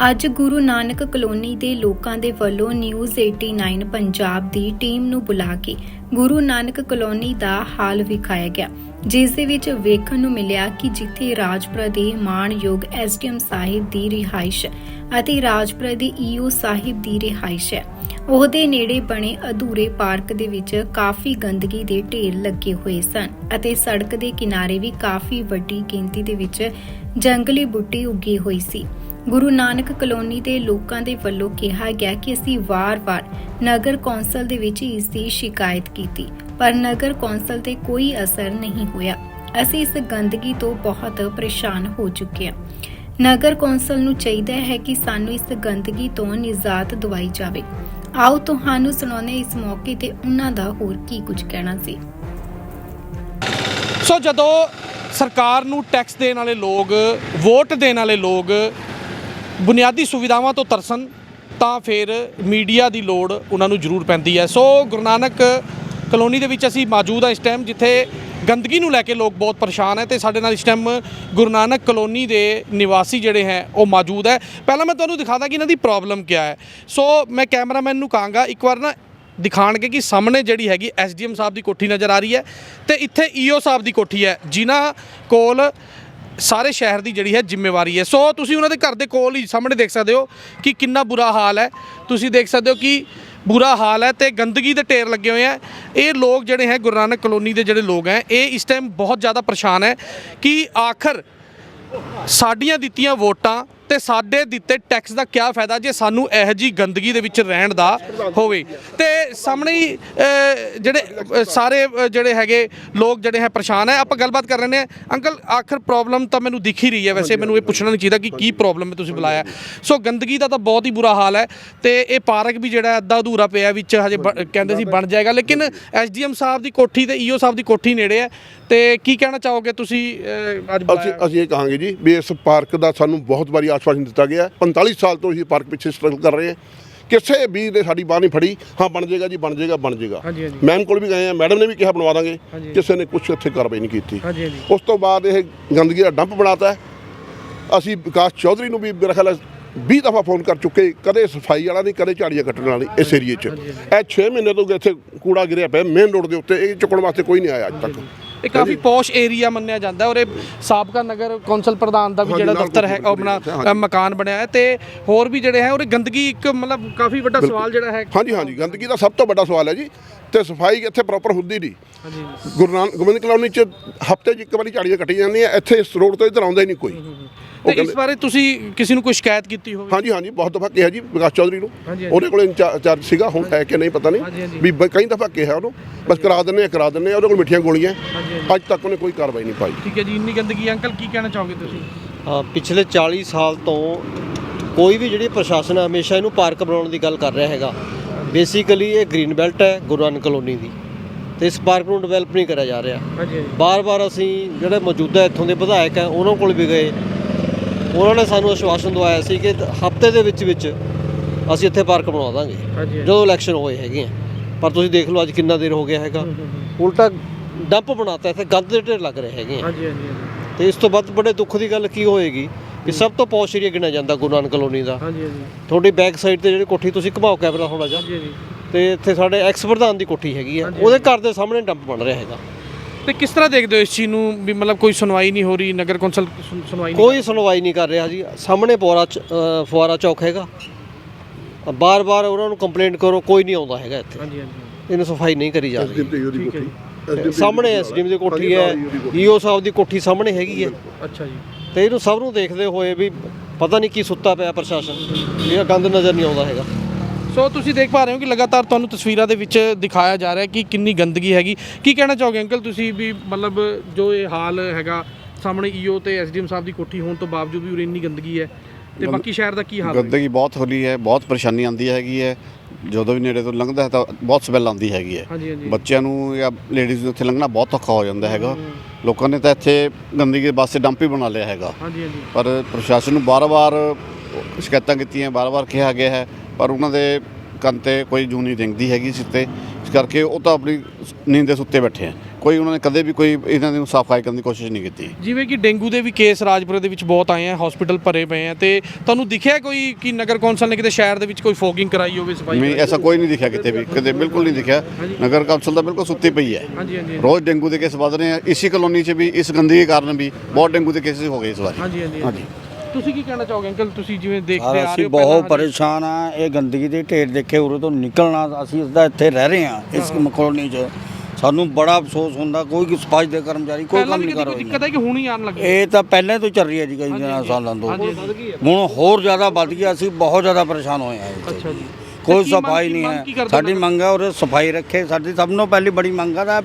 ਅੱਜ ਗੁਰੂ ਨਾਨਕ ਕਲੋਨੀ ਦੇ ਲੋਕਾਂ ਦੇ ਵੱਲੋਂ ਨਿਊਜ਼ 89 ਪੰਜਾਬ ਦੀ ਟੀਮ ਨੂੰ ਬੁਲਾ ਕੇ ਗੁਰੂ ਨਾਨਕ ਕਲੋਨੀ ਦਾ ਹਾਲ ਵਿਖਾਇਆ ਗਿਆ, ਜਿਸ ਦੇ ਵਿੱਚ ਵੇਖਣ ਨੂੰ ਮਿਲਿਆ ਕਿ ਜਿੱਥੇ ਰਾਜਪੁਰਾ ਦੇ ਮਾਣਯੋਗ ਐਸਡੀਐਮ ਸਾਹਿਬ ਦੀ ਰਿਹਾਇਸ਼ ਅਤੇ ਰਾਜਪੁਰਾ ਦੇ ਈਓ ਸਾਹਿਬ ਦੀ ਰਿਹਾਇਸ਼ ਹੈ। ਉਹਦੇ ਨੇੜੇ ਬਣੇ ਅਧੂਰੇ ਪਾਰਕ ਦੇ ਵਿੱਚ ਕਾਫੀ ਗੰਦਗੀ ਦੇ ਢੇਰ ਲੱਗੇ ਹੋਏ ਸਨ ਅਤੇ ਸੜਕ ਦੇ ਕਿਨਾਰੇ ਵੀ ਕਾਫੀ ਵੱਡੀ ਗਿਣਤੀ ਦੇ ਵਿੱਚ ਜੰਗਲੀ ਬੂਟੀ ਉੱਗੀ ਹੋਈ ਸੀ। ਗੁਰੂ ਨਾਨਕ ਕਲੋਨੀ ਦੇ ਲੋਕਾਂ ਦੇ ਵੱਲੋਂ ਕਿਹਾ ਗਿਆ ਕਿ ਅਸੀਂ ਵਾਰ-ਵਾਰ ਨਗਰ ਕੌਂਸਲ ਦੇ ਵਿੱਚ ਇਸ ਦੀ ਸ਼ਿਕਾਇਤ ਕੀਤੀ, ਪਰ ਨਗਰ ਕੌਂਸਲ ਤੇ ਕੋਈ ਅਸਰ ਨਹੀਂ ਹੋਇਆ। ਅਸੀਂ ਇਸ ਗੰਦਗੀ ਤੋਂ ਬਹੁਤ ਪਰੇਸ਼ਾਨ ਹੋ ਚੁੱਕੇ ਹਾਂ। ਨਗਰ ਕੌਂਸਲ ਨੂੰ ਚਾਹੀਦਾ ਹੈ ਕਿ ਸਾਨੂੰ ਇਸ ਗੰਦਗੀ ਤੋਂ ਨਿਜਾਤ ਦਿਵਾਈ ਜਾਵੇ। ਆਓ ਤੁਹਾਨੂੰ ਸੁਣਾਉਂਦੇ ਇਸ ਮੌਕੇ ਤੇ ਉਹਨਾਂ ਦਾ ਹੋਰ ਕੀ ਕੁਝ ਕਹਿਣਾ ਸੀ। ਸੋ ਜਦੋਂ ਸਰਕਾਰ ਨੂੰ ਟੈਕਸ ਦੇਣ ਵਾਲੇ ਲੋਕ, ਵੋਟ ਦੇਣ ਵਾਲੇ ਲੋਕ ਬੁਨਿਆਦੀ ਸੁਵਿਧਾਵਾਂ ਤੋਂ ਤਰਸਣ, ਤਾਂ ਫਿਰ ਮੀਡੀਆ ਦੀ ਲੋੜ ਉਹਨਾਂ ਨੂੰ ਜ਼ਰੂਰ ਪੈਂਦੀ ਹੈ। ਸੋ ਗੁਰੂ ਨਾਨਕ ਕਲੋਨੀ ਦੇ ਵਿੱਚ ਅਸੀਂ ਮੌਜੂਦ ਹਾਂ ਇਸ ਟਾਈਮ ਜਿੱਥੇ ਗੰਦਗੀ ਨੂੰ ਲੈ ਕੇ ਲੋਕ ਬਹੁਤ ਪਰੇਸ਼ਾਨ ਹੈ ਤੇ ਸਾਡੇ ਨਾਲ ਇਸ ਟਾਈਮ ਗੁਰੂ ਨਾਨਕ ਕਲੋਨੀ ਦੇ ਨਿਵਾਸੀ ਜਿਹੜੇ ਹੈ, ਉਹ ਮੌਜੂਦ ਹੈ। ਪਹਿਲਾਂ ਮੈਂ ਤੁਹਾਨੂੰ ਦਿਖਾਦਾ ਕਿ ਇਹਨਾਂ ਦੀ ਪ੍ਰੋਬਲਮ ਕੀ ਹੈ। ਸੋ ਮੈਂ ਕੈਮਰਾਮੈਨ ਨੂੰ ਕਹਾਂਗਾ, ਇੱਕ ਵਾਰ ਨਾ ਦਿਖਾਣਗੇ ਕਿ ਸਾਹਮਣੇ ਜਿਹੜੀ ਹੈਗੀ ਐਸਡੀਐਮ ਸਾਹਿਬ ਦੀ ਕੋਠੀ ਨਜ਼ਰ ਆ ਰਹੀ ਹੈ ਤੇ ਇੱਥੇ ਈਓ ਸਾਹਿਬ ਦੀ ਕੋਠੀ ਹੈ, ਜਿਨ੍ਹਾਂ ਕੋਲ ਸਾਰੇ ਸ਼ਹਿਰ ਦੀ ਜਿਹੜੀ ਹੈ ਜ਼ਿੰਮੇਵਾਰੀ ਹੈ। ਸੋ ਤੁਸੀਂ ਉਹਨਾਂ ਦੇ ਘਰ ਦੇ ਕੋਲ ਹੀ ਸਾਹਮਣੇ ਦੇਖ ਸਕਦੇ ਹੋ ਕਿ ਕਿੰਨਾ ਬੁਰਾ ਹਾਲ ਹੈ। ਤੁਸੀਂ ਦੇਖ ਸਕਦੇ ਹੋ ਕਿ ਬੁਰਾ ਹਾਲ ਹੈ ਤੇ ਗੰਦਗੀ ਦੇ ਢੇਰ ਲੱਗੇ ਹੋਏ ਆ ਇਹ ਲੋਕ ਜਿਹੜੇ ਹੈ, ਗੁਰੂ ਨਾਨਕ ਕਲੋਨੀ ਦੇ ਜਿਹੜੇ ਲੋਕ ਹੈ, ਇਹ ਇਸ ਟਾਈਮ ਬਹੁਤ ਜ਼ਿਆਦਾ ਪਰੇਸ਼ਾਨ ਹੈ ਕਿ ਆਖਰ ਸਾਡੀਆਂ ਦਿੱਤੀਆਂ ਵੋਟਾਂ ਤੇ ਸਾਡੇ ਦਿੱਤੇ ਟੈਕਸ ਦਾ ਕੀ ਫਾਇਦਾ ਜੇ ਸਾਨੂੰ ਇਹੋ ਜੀ ਗੰਦਗੀ ਦੇ ਵਿੱਚ ਰਹਿਣ ਦਾ ਹੋਵੇ। ਤੇ ਸਾਹਮਣੇ ਹੀ ਅਹ, ਜਿਹੜੇ ਅਹ, ਸਾਰੇ ਅਹ, ਜਿਹੜੇ ਹੈਗੇ ਲੋਕ ਜਿਹੜੇ ਹੈ ਪਰੇਸ਼ਾਨ ਹੈ। ਆਪਾਂ ਗੱਲਬਾਤ ਕਰ ਰਹੇ ਨੇ ਅੰਕਲ ਆਖਰ ਪ੍ਰੋਬਲਮ ਤਾਂ ਮੈਨੂੰ ਦਿਖ ਹੀ ਰਹੀ ਹੈ ਵੈਸੇ। ਮੈਨੂੰ ਇਹ ਪੁੱਛਣਾ ਨਹੀਂ ਚਾਹੀਦਾ ਕਿ ਕੀ ਪ੍ਰੋਬਲਮ ਹੈ ਤੁਸੀਂ ਬੁਲਾਇਆ। ਸੋ ਗੰਦਗੀ ਦਾ ਤਾਂ ਬਹੁਤ ਹੀ ਬੁਰਾ ਹਾਲ ਹੈ ਤੇ ਇਹ ਪਾਰਕ ਵੀ ਜਿਹੜਾ ਅੱਧਾ ਅਧੂਰਾ ਪਿਆ ਵਿੱਚ ਹਜੇ ਬ- ਕਹਿੰਦੇ ਸੀ ਬਣ ਜਾਏਗਾ। ਲੇਕਿਨ ਐਸਡੀਐਮ ਸਾਹਿਬ ਦੀ ਕੋਠੀ ਤੇ ਈਓ ਸਾਹਿਬ ਦੀ ਕੋਠੀ ਨੇੜੇ ਹੈ। ਤੇ ਕੀ ਕਹਿਣਾ ਚਾਹੋਗੇ ਤੁਸੀਂ ਅਹ, ਅੱਜ ਅਸੀਂ ਬੁਲਾਇਆ? ਅਸੀਂ ਇਹ ਕਹਾਂਗੇ ਜੀ ਵੀ ਇਸ ਪਾਰਕ ਦਾ ਸਾਨੂੰ ਬਹੁਤ ਵਾਰੀ ਆਸ਼ਵਾਸਨ ਦਿੱਤਾ ਗਿਆ। ਹੈ। 45 ਸਾਲ ਤੋਂ ਅਸੀਂ ਪਾਰਕ ਪਿੱਛੇ ਸਟਰਗਲ ਕਰ ਰਹੇ ਹਾਂ। ਕਿਸੇ ਵੀ ਨੇ ਸਾਡੀ ਬਾਹ ਨਹੀਂ ਫੜੀ। ਹਾਂ ਬਣ ਜਾਏਗਾ ਜੀ ਬਣ ਜਾਏਗਾ ਬਣ ਜਾਏਗਾ। ਮੈਮ ਕੋਲ ਵੀ ਗਏ ਆ ਮੈਡਮ ਨੇ ਵੀ ਕਿਹਾ ਬਣਵਾ ਦਾਂਗੇ। ਕਿਸੇ ਨੇ ਕੁਝ ਇੱਥੇ ਕਾਰਵਾਈ ਨਹੀਂ ਕੀਤੀ। ਉਸ ਤੋਂ ਬਾਅਦ ਇਹ ਗੰਦਗੀ ਦਾ ਡੰਪ ਬਣਾਤਾ ਹੈ। ਅਸੀਂ ਵਿਕਾਸ ਚੌਧਰੀ ਨੂੰ ਵੀ ਮੇਰਾ ਖਿਆਲ ਹੈ 20 ਦਫਾ ਫੋਨ ਕਰ ਚੁੱਕੇ। ਕਦੇ ਸਫ਼ਾਈ ਵਾਲਾ ਨਹੀਂ ਕਦੇ ਝਾੜੀਆਂ ਕੱਟਣ ਵਾਲਾ ਇਸ ਏਰੀਏ 'ਚ। ਇਹ 6 ਮਹੀਨੇ ਤੋਂ ਇੱਥੇ ਕੂੜਾ ਗਿਰਿਆ ਪਿਆ ਮੇਨ ਰੋਡ ਦੇ ਉੱਤੇ। ਇਹ ਚੁੱਕਣ ਵਾਸਤੇ ਕੋਈ ਨਹੀਂ ਆਇਆ ਅੱਜ ਤੱਕ। ਇਹ ਕਾਫੀ ਪੌਸ਼ ਏਰੀਆ ਮੰਨਿਆ ਜਾਂਦਾ ਔਰ ਇਹ ਸਾਬਕਾ ਨਗਰ ਕੌਂਸਲ ਪ੍ਰਧਾਨ ਦਾ ਵੀ ਜਿਹੜਾ ਦਫ਼ਤਰ ਹੈ ਆਪਣਾ ਮਕਾਨ ਬਣਿਆ ਹੈ ਤੇ ਹੋਰ ਵੀ ਜਿਹੜੇ ਹੈ ਔਰ ਇਹ ਗੰਦਗੀ ਇੱਕ ਮਤਲਬ ਕਾਫੀ ਵੱਡਾ ਸਵਾਲ ਜਿਹੜਾ ਹੈ। ਹਾਂਜੀ ਹਾਂਜੀ ਗੰਦਗੀ ਦਾ ਸਭ ਤੋਂ ਵੱਡਾ ਸਵਾਲ ਹੈ ਜੀ। ਤੇ ਸਫ਼ਾਈ ਇੱਥੇ ਪ੍ਰੋਪਰ ਹੁੰਦੀ ਨਹੀਂ। ਹਾਂਜੀ। ਗੁਰੂ ਨਾਨਕ ਗੋਬਿੰਦ ਕਲੋਨੀ ਚ ਹਫ਼ਤੇ 'ਚ ਇੱਕ ਵਾਰੀ ਝਾੜੀਆਂ ਕੱਟੀਆਂ ਜਾਂਦੀਆਂ ਇੱਥੇ ਇਸ ਰੋਡ ਤੋਂ ਇੱਧਰ ਆਉਂਦਾ ਹੀ ਨਹੀਂ ਕੋਈ। ਉਹ ਤੇ ਇਸ ਬਾਰੇ ਤੁਸੀਂ ਕਿਸੇ ਨੂੰ ਕੋਈ ਸ਼ਿਕਾਇਤ ਕੀਤੀ ਹੋਵੇ? ਹਾਂਜੀ ਹਾਂਜੀ ਬਹੁਤ ਦਫਾ ਕਿਹਾ ਜੀ ਵਿਕਾਸ ਚੌਧਰੀ ਨੂੰ। ਉਹਦੇ ਕੋਲ ਇੰਚਾਰਜ ਸੀਗਾ ਹੁਣ ਹੈ ਕਿ ਨਹੀਂ ਪਤਾ ਨਹੀਂ। ਵੀ ਕਈ ਦਫਾ ਕਿਹਾ ਉਹਨੂੰ। ਬਸ ਕਰਾ ਦਿੰਨੇ ਆ ਕਰਾ ਦਿੰਨੇ ਆ ਉਹਦੇ ਕੋਲ ਮਿੱਠੀਆਂ ਗੋਲੀਆਂ। ਅੱਜ ਤੱਕ ਉਹਨੇ ਕੋਈ ਕਾਰਵਾਈ ਨਹੀਂ ਪਾਈ। ਠੀਕ ਹੈ ਜੀ ਇੰਨੀ ਗੰਦਗੀ। ਅੰਕਲ ਕੀ ਕਹਿਣਾ ਚਾਹੋਗੇ ਤੁਸੀਂ? ਪਿਛਲੇ 40 ਸਾਲ ਤੋਂ ਕੋਈ ਵੀ ਜਿਹੜੀ ਪ੍ਰਸ਼ਾਸਨ ਹੈ ਹਮੇਸ਼ਾ ਇਹਨੂੰ ਪਾਰਕ ਬਣਾਉਣ ਦੀ ਗੱਲ ਕਰ ਰਿਹਾ ਹੈਗਾ। ਬੇਸਿਕਲੀ ਇਹ ਗ੍ਰੀਨ ਬੈਲਟ ਹੈ ਗੁਰੂ ਨਾਨਕ ਕਲੋਨੀ ਦੀ। ਤੇ ਇਸ ਪਾਰਕ ਨੂੰ ਡਿਵੈਲਪ ਨਹੀਂ ਕਰਿਆ ਜਾ ਰਿਹਾ। ਹਾਂਜੀ ਬਾਰ-ਬਾਰ ਅਸੀਂ ਜਿਹੜੇ ਮੌਜੂਦਾ ਇੱਥੋਂ ਦੇ ਵਿਧਾਇਕ ਹੈ ਉਹਨਾਂ ਕੋਲ ਵੀ ਗਏ। ਉਹਨਾਂ ਨੇ ਸਾਨੂੰ ਆਸ਼ਵਾਸਨ ਦਵਾਇਆ ਸੀ ਕਿ ਹਫ਼ਤੇ ਦੇ ਵਿੱਚ ਵਿੱਚ ਅਸੀਂ ਇੱਥੇ ਪਾਰਕ ਬਣਾ ਦਾਂਗੇ। ਜਦੋਂ ਇਲੈਕਸ਼ਨ ਹੋਏ ਹੈਗੇ ਆ। ਪਰ ਤੁਸੀਂ ਦੇਖ ਲਓ ਅੱਜ ਕਿੰਨਾ ਦੇਰ ਹੋ ਗਿਆ ਹੈਗਾ। ਉਲਟਾ ਡੰਪ ਬਣਾਤਾ ਇੱਥੇ ਗੰਦ ਦੇ ਢੇਰ ਲੱਗ ਰਹੇ ਹੈਗੇ ਆ। ਹਾਂਜੀ ਹਾਂਜੀ। ਤੇ ਇਸ ਤੋਂ ਵੱਧ ਬੜੇ ਦੁੱਖ ਦੀ ਗੱਲ ਕੀ ਹੋਏਗੀ? ਕਿ ਸਭ ਤੋਂ ਪੌਸ਼ ਏਰੀਆ ਗਿਣਿਆ ਜਾਂਦਾ ਗੁਰੂ ਨਾਨਕ ਕਲੋਨੀ ਦਾ। ਹਾਂਜੀ ਹਾਂਜੀ। ਤੁਹਾਡੀ ਬੈਕ ਸਾਈਡ ਤੇ ਜਿਹੜੀ ਕੋਠੀ ਤੁਸੀਂ ਘੁਮਾਓ ਕੈਮਰਾ ਥੋੜਾ ਜਿਹਾ। ਹਾਂਜੀ ਹਾਂਜੀ। ਤੇ ਇੱਥੇ ਸਾਡੇ ਐਕਸ ਪ੍ਰਧਾਨ ਦੀ ਕੋਠੀ ਹੈਗੀ ਹਾਂਜੀ। ਉਹਦੇ ਘਰ ਦੇ ਸਾਹਮਣੇ ਡੰਪ ਬਣ ਰਿਹਾ ਹੈਗਾ। ਤੇ ਕਿਸ ਤਰ੍ਹਾਂ ਦੇਖਦੇ ਹੋ ਇਸ ਚੀਜ਼ ਨੂੰ? ਵੀ ਮਤਲਬ ਕੋਈ ਸੁਣਵਾਈ ਨਹੀਂ ਹੋ ਰਹੀ ਨਗਰ ਕੌਂਸਲ ਸੁਣ- ਸੁਣਵਾਈ ਨਹੀਂ ਕੋਈ ਸੁਣਵਾਈ ਨਹੀਂ ਕਰ ਰਿਹਾ ਜੀ। ਸਾਹਮਣੇ ਫੁਆਰਾ ਚ- ਅ, ਫੁਆਰਾ ਚੌਕ ਹੈਗਾ। ਬਾਰ-ਬਾਰ ਉਹਨਾਂ ਨੂੰ ਕੰਪਲੇਂਟ ਕਰੋ ਕੋਈ ਨਹੀਂ ਆਉਂਦਾ ਹੈਗਾ ਇੱਥੇ। ਹਾਂਜੀ ਹਾਂਜੀ। ਇਹਨੂੰ ਸਫ਼ਾਈ ਨਹੀਂ ਕਰੀ ਜਾ ਰਹੀ। ਠੀਕ ਹੈ ਸਾਹਮਣੇ ਐਸਡੀਐਮ ਦੀ ਕੋਠੀ ਹੈ ਈਓ ਸਾਹਿਬ ਦੀ ਕੋਠੀ ਸਾਹਮਣੇ ਹੈਗੀ ਹੈ। ਅੱਛਾ ਜੀ। ਤੇ ਇਹਨੂੰ ਸਭ ਨੂੰ ਦੇਖਦੇ ਹੋਏ ਵੀ ਪਤਾ ਨਹੀਂ ਕੀ ਸੁੱਤਾ ਪਿਆ ਪ੍ਰਸ਼ਾਸਨ। ਇਹ ਗੰਦ ਨਜ਼ਰ ਨਹੀਂ ਆਉਂਦਾ ਹੈਗਾ। ਸੋ ਤੁਸੀਂ ਦੇਖ ਪਾ ਰਹੇ ਹੋ ਕਿ ਲਗਾਤਾਰ ਤੁਹਾਨੂੰ ਤਸਵੀਰਾਂ ਦੇ ਵਿੱਚ ਦਿਖਾਇਆ ਜਾ ਰਿਹਾ ਹੈ ਕਿ ਕਿੰਨੀ ਗੰਦਗੀ ਹੈਗੀ। ਕੀ ਕਹਿਣਾ ਚਾਹੋਗੇ ਅੰਕਲ ਤੁਸੀਂ ਵੀ ਮਤਲਬ ਜੋ ਇਹ ਹਾਲ ਹੈਗਾ ਸਾਹਮਣੇ ਈਓ ਤੇ ਐਸਡੀਐਮ ਸਾਹਿਬ ਦੀ ਕੋਠੀ ਹੋਣ ਤੋਂ ਬਾਵਜੂਦ ਵੀ ਉਰੇ ਇੰਨੀ ਗੰਦਗੀ ਹੈ। ਤੇ ਬਾਕੀ ਸ਼ਹਿਰ ਦਾ ਕੀ ਹਾਲ ਹੈ? ਗੰਦਗੀ ਬਹੁਤ ਹੋਲੀ ਹੈ ਬਹੁਤ ਪਰੇਸ਼ਾਨੀ ਆਉਂਦੀ ਹੈਗੀ ਹੈ। ਜਦੋਂ ਵੀ ਨੇੜੇ ਤੋਂ ਲੰਘਦਾ ਹੈ ਤਾਂ ਬਹੁਤ ਸਮੈਲ ਆਉਂਦੀ ਹੈਗੀ ਹੈ। ਹਾਂਜੀ ਹਾਂਜੀ। ਬੱਚਿਆਂ ਨੂੰ ਜਾਂ ਲੇਡੀਜ਼ ਨੂੰ ਇੱਥੇ ਲੰਘਣਾ ਬਹੁਤ ਔਖਾ ਹੋ ਜਾਂਦਾ ਹੈਗਾ। ਲੋਕਾਂ ਨੇ ਤਾਂ ਇੱਥੇ ਗੰਦਗੀ ਦੇ ਵਾਸਤੇ ਡੰਪ ਹੀ ਬਣਾ ਲਿਆ ਹੈਗਾ। ਹਾਂਜੀ ਹਾਂਜੀ। ਪਰ ਪ੍ਰਸ਼ਾਸਨ ਨੂੰ ਬਾਰ-ਬਾਰ ਸ਼ਿਕਾਇਤਾਂ ਕੀਤੀਆਂ ਬਾਰ-ਬਾਰ ਕਿਹਾ ਗਿਆ ਹੈ। ਪਰ ਉਹਨਾਂ ਦੇ ਕੰਨ ਤੇ ਕੋਈ ਜੂ ਨਹੀਂ ਰਿੰਗਦੀ ਹੈਗੀ ਇਸ ਤੇ। ਇਸ ਕਰਕੇ ਉਹ ਤਾਂ ਆਪਣੀ ਨੀਂਦ ਦੇ ਸੁੱਤੇ ਬੈਠੇ ਆ ਕੋਈ ਉਹਨਾਂ ਨੇ ਕਦੇ ਵੀ ਕੋਈ ਇਹਨਾਂ ਦੀ ਸਫ਼ਾਈ ਕਰਨ ਦੀ ਕੋਸ਼ਿਸ਼ ਨਹੀਂ ਕੀਤੀ। ਜਿਵੇਂ ਕਿ ਡੇਂਗੂ ਦੇ ਵੀ ਕੇਸ ਰਾਜਪੁਰੇ ਦੇ ਵਿੱਚ ਬਹੁਤ ਆਏ ਆ ਹਸਪੀਟਲ ਭਰੇ ਪਏ ਆ ਤੇ ਤੁਹਾਨੂੰ ਦਿਖਿਆ ਕੋਈ ਕਿ ਨਗਰ ਕੌਂਸਲ ਨੇ ਕਿਤੇ ਸ਼ਹਿਰ ਦੇ ਵਿੱਚ ਕੋਈ ਫੋਗਿੰਗ ਕਰਾਈ ਹੋਵੇ ਸਫ਼ਾਈ ਨਹੀਂ ਐਸਾ ਕੋਈ ਨਹੀਂ ਦਿਖਿਆ ਕਿਤੇ ਵੀ ਕਦੇ ਬਿਲਕੁਲ ਨਹੀਂ ਦਿਖਿਆ। ਨਗਰ ਕੌਂਸਲ ਤਾਂ ਬਿਲਕੁਲ ਸੁੱਤੀ ਪਈ ਹੈ। ਹਾਂਜੀ ਹਾਂਜੀ ਰੋਜ਼ ਡੇਂਗੂ ਦੇ ਕੇਸ ਵੱਧ ਰਹੇ ਆ ਇਸੀ ਕਲੋਨੀ 'ਚ ਵੀ ਇਸ ਗੰਦਗੀ ਕਾਰਨ ਵੀ ਬਹੁਤ ਡੇਂਗੂ ਦੇ ਕੇਸਿਸ ਹੋ ਗਏ ਇਸ ਵਾਰੀ। ਹਾਂਜੀ ਹਾਂਜੀ ਹਾਂਜੀ। ਤੁਸੀਂ ਕੀ ਕਹਿਣਾ ਚਾਹੋਗੇ ਅੰਕਲ? ਤੁਸੀਂ ਜਿਵੇਂ ਦੇਖਦੇ ਆ ਰਹੇ ਅਸੀਂ ਹੋ ਬਹੁਤ ਪਹਿਲਾਂ- ਪਰੇਸ਼ਾਨ ਆ ਇਹ ਗੰਦਗੀ ਦੇ ਢੇਰ ਦੇਖੇ ਉਰੇ ਤੋਂ ਨਿਕਲਣਾ ਅਸੀਂ ਇਸਦਾ ਇੱਥੇ ਰਹਿ ਰਹੇ ਆ ਇਸ ਕਲੋਨੀ 'ਚ। ਸਾਨੂੰ ਬੜਾ ਅਫਸੋਸ ਹੁੰਦਾ ਕੋਈ ਸਫ਼ਾਈ ਦੇ ਕਰਮਚਾਰੀ ਕੋਈ ਪਹਿਲਾਂ ਕੰਮ ਵੀ ਨਹੀਂ ਕਦੀ ਕਰ ਕੋਈ ਦਿੱਕਤ ਹੈ ਕਿ ਹੁਣ ਹੀ ਆਣ ਲੱਗੀ ਇਹ ਤਾਂ ਪਹਿਲਾਂ ਤੋਂ ਚੱਲ ਰਹੀ ਹੈ ਜੀ ਕਈ ਦਿਨਾਂ ਸਾਲਾਂ ਤੋਂ। ਹਾਂਜੀ ਹੁਣ ਹੋਰ ਜ਼ਿਆਦਾ ਵੱਧ ਗਿਆ ਅਸੀਂ ਬਹੁਤ ਜ਼ਿਆਦਾ ਪਰੇਸ਼ਾਨ ਹੋਏ ਇੱਥੇ। ਅੱਛਾ ਜੀ। ਕੋਈ ਕੀ ਮੰਗ- ਸਫ਼ਾਈ ਕੀ ਨਹੀਂ ਮੰਗ ਹੈ ਕਰਦੇ ਸਾਡੀ ਮੰਗ ਹੈ ਉਰੇ ਸਫ਼ਾਈ ਰੱਖੇ। ਸਾਡੀ ਸਭ ਤੋਂ ਪਹਿਲੀ ਬੜੀ ਮੰਗ ਹੈ ਤਾਂ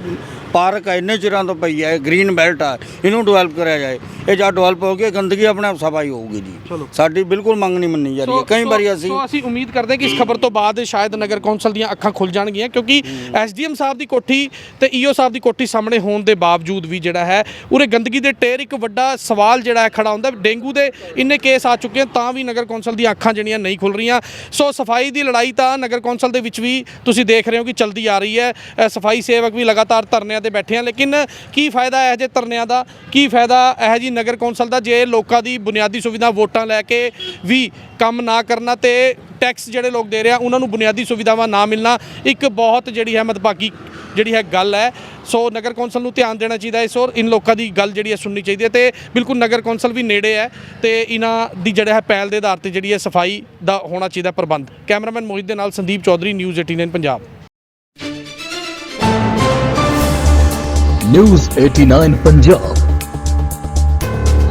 ਪਾਰਕ ਇੰਨੇ ਚਿਰਾਂ ਤੋਂ ਪਈ ਹੈ ਗ੍ਰੀਨ ਬੈਲਟ ਆ ਇਹਨੂੰ ਡਿਵੈਲਪ ਕਰਿਆ ਜਾਏ। ਇਹ ਜਦ ਡਿਵੈਲਪ ਹੋ ਗਿਆ ਗੰਦਗੀ ਆਪਣੇ ਆਪ ਸਫ਼ਾਈ ਹੋਊਗੀ ਜੀ। ਸਾਡੀ ਬਿਲਕੁਲ ਮੰਗ ਨਹੀਂ ਮੰਨੀ ਜਾ ਰਹੀ ਹੈ। ਕਈ ਵਾਰੀ ਅਸੀਂ ਸੋ ਅਸੀਂ ਉਮੀਦ ਕਰਦੇ ਹਾਂ ਕਿ ਇਸ ਖਬਰ ਤੋਂ ਬਾਅਦ ਸ਼ਾਇਦ ਨਗਰ ਕੌਂਸਲ ਦੀਆਂ ਅੱਖਾਂ ਖੁੱਲ ਜਾਣਗੀਆਂ ਕਿਉਂਕਿ ਐਸਡੀਐਮ ਸਾਹਿਬ ਦੀ ਕੋਠੀ ਤੇ ਈਓ ਸਾਹਿਬ ਦੀ ਕੋਠੀ ਸਾਹਮਣੇ ਹੋਣ ਦੇ ਬਾਵਜੂਦ ਵੀ ਜਿਹੜਾ ਹੈ ਉਰੇ ਗੰਦਗੀ ਦੇ ਢੇਰ ਇੱਕ ਵੱਡਾ ਸਵਾਲ ਜਿਹੜਾ ਹੈ ਖੜਾ ਹੁੰਦਾ। ਡੇਂਗੂ ਦੇ ਇੰਨੇ ਕੇਸ ਆ ਚੁੱਕੇ ਹਨ ਤਾਂ ਵੀ ਨਗਰ ਕੌਂਸਲ ਦੀਆਂ ਅੱਖਾਂ ਜਿਹੜੀਆਂ ਨਹੀਂ ਖੁੱਲ ਰਹੀਆਂ। ਸੋ ਸਫ਼ਾਈ ਦੀ ਲੜਾਈ ਤਾਂ ਨਗਰ ਕੌਂਸਲ ਦੇ ਵਿੱਚ ਵੀ ਤੁਸੀਂ ਦੇਖ ਰਹੇ ਹੋ ਕਿ ਚਲਦੀ ਆ ਰਹੀ ਹੈ। ਸਫ਼ਾਈ ਸੇਵਕ ਵੀ ਲਗਾਤਾਰ ਧਰਨਿਆਂ ਤੇ ਬੈਠੇ ਆ ਲੇਕਿਨ ਕੀ ਫਾਇਦਾ ਹੈ ਜੇ ਧਰਨਿਆਂ ਦਾ? ਕੀ ਫਾਇਦਾ ਇਹ ਜੀ ਨਗਰ ਕੌਂਸਲ ਦਾ ਜੇ ਲੋਕਾਂ ਦੀ ਬੁਨਿਆਦੀ ਸੁਵਿਧਾ ਵੋਟਾਂ ਲੈ ਕੇ ਵੀ ਕੰਮ ਨਾ ਕਰਨਾ ਤੇ ਟੈਕਸ ਜਿਹੜੇ ਲੋਕ ਦੇ ਰਹੇ ਆ ਉਹਨਾਂ ਨੂੰ ਬੁਨਿਆਦੀ ਸੁਵਿਧਾਵਾਂ ਨਾ ਮਿਲਣਾ, ਇੱਕ ਬਹੁਤ ਜਿਹੜੀ ਹੈ ਮਦਭਾਗੀ ਜਿਹੜੀ ਹੈ ਗੱਲ ਹੈ। ਸੋ ਨਗਰ ਕੌਂਸਲ ਨੂੰ ਧਿਆਨ ਦੇਣਾ ਚਾਹੀਦਾ ਇਸ ਔਰ ਇਨ ਲੋਕਾਂ ਦੀ ਗੱਲ ਜਿਹੜੀ ਹੈ ਸੁਣਨੀ ਚਾਹੀਦੀ ਹੈ ਤੇ ਬਿਲਕੁਲ ਨਗਰ ਕੌਂਸਲ ਵੀ ਨੇੜੇ ਹੈ ਤੇ ਇਹਨਾਂ ਦੀ ਜਿਹੜਾ ਹੈ ਪਹਿਲ ਦੇ ਆਧਾਰ ਤੇ ਜਿਹੜੀ ਹੈ ਸਫ਼ਾਈ ਦਾ ਹੋਣਾ ਚਾਹੀਦਾ ਪ੍ਰਬੰਧ। ਕੈਮਰਾਮੈਨ ਮੋਹਿਤ ਦੇ ਨਾਲ ਸੰਦੀਪ ਚੌਧਰੀ, ਨਿਊਜ਼ 18 ਪੰਜਾਬ। ਨਿਊਜ਼ 89 ਪੰਜਾਬ।